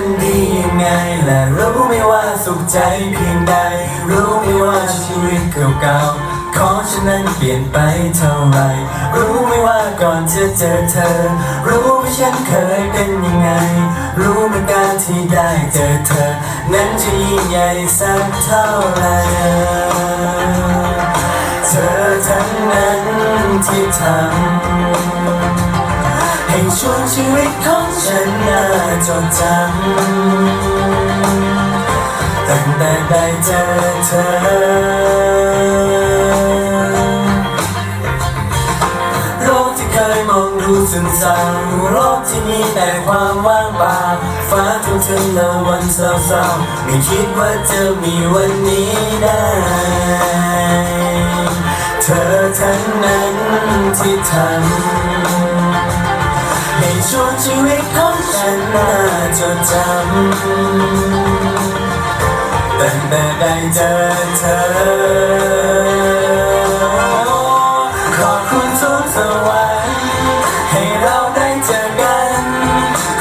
มันดียังไงและรู้ไม่ว่าสุขใจเพียงใด รู้ไม่ว่าชีวิตเก่าๆของฉันนั้นเปลี่ยนไปเท่าไหรรู้ไม่ว่าก่อนจะเจอเธอ รู้ไหมฉันเคยเป็นยังไง รู้ไหมการที่ได้เจอเธอ นั้นจะยิ่งใหญ่สักเท่าไหรเธอทั้งนั้นที่ทำ ให้ช่วงชีวิตของฉันน่าจดจำตั้งแต่ได้เจอเธอ โลกที่เคยมองดูซึมเศร้าโลกที่มีแต่ความว่างเปล่าฟ้าทุกคืนและวันเศร้าๆไม่คิดว่าจะมีวันนี้ได้เธอทั้งนั้นที่ทำ ช่วงชีวิตของฉันน่าจดจำตั้งแต่ได้เจอเธอ ขอบคุณทุกสวรรค์ให้เราได้เจอกัน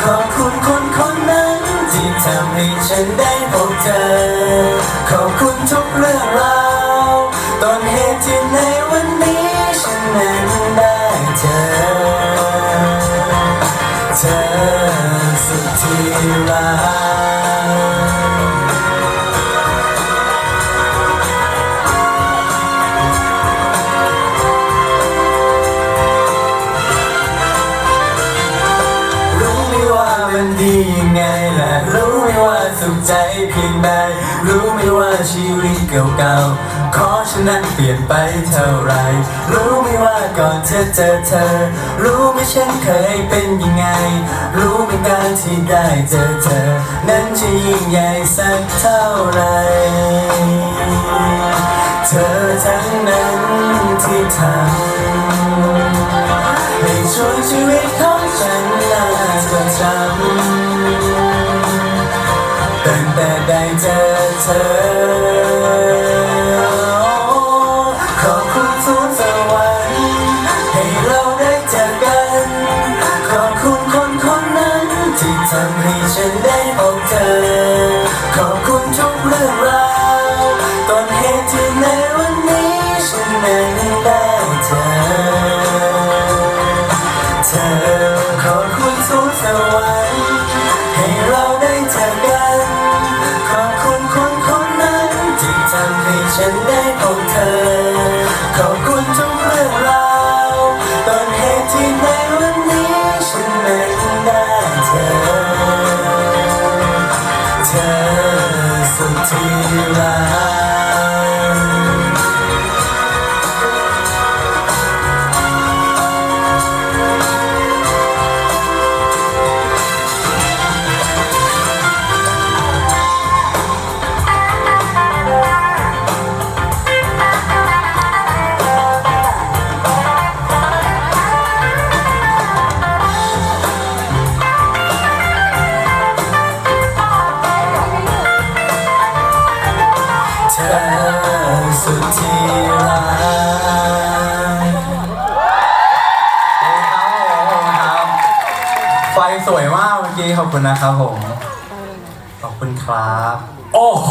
ขอบคุณคนคนนั้น ที่ทำให้ฉันได้พบเธอ ขอบคุณทุกเรื่องราวต้นเหตุที่ในวันนี้ฉันนั้น รักรู้ไหมว่ามันดียังไงและรู้ สุขใจเพียงใดรู้ไหมว่าชีวิตเก่าๆ ขอฉันนั้นเปลี่ยนไปเท่าไร รู้ไหมว่าก่อนจะเจอเธอ รู้ไหมฉันเคยเป็นยังไง รู้ไหมการที่ได้เจอเธอ นั้นจะยิ่งใหญ่สักเท่าไร เธอทั้งนั้นที่ทำ ได้เจอเธอ ขอบคุณทุกสวรรค์ให้เราได้เจอกัน ขอบคุณคนคนนั้นที่ทำให้ฉันได้พบเธอ ขอบคุณทุกเรื่องราวต้นเหตุที่ในวันนี้ฉันนั้นได้เจอเธอ ที่ ธอสุดที่รักครับไฟสวยมากเมื่อกี้ขอบคุณนะครับผม ขอบคุณครับ โอ้โห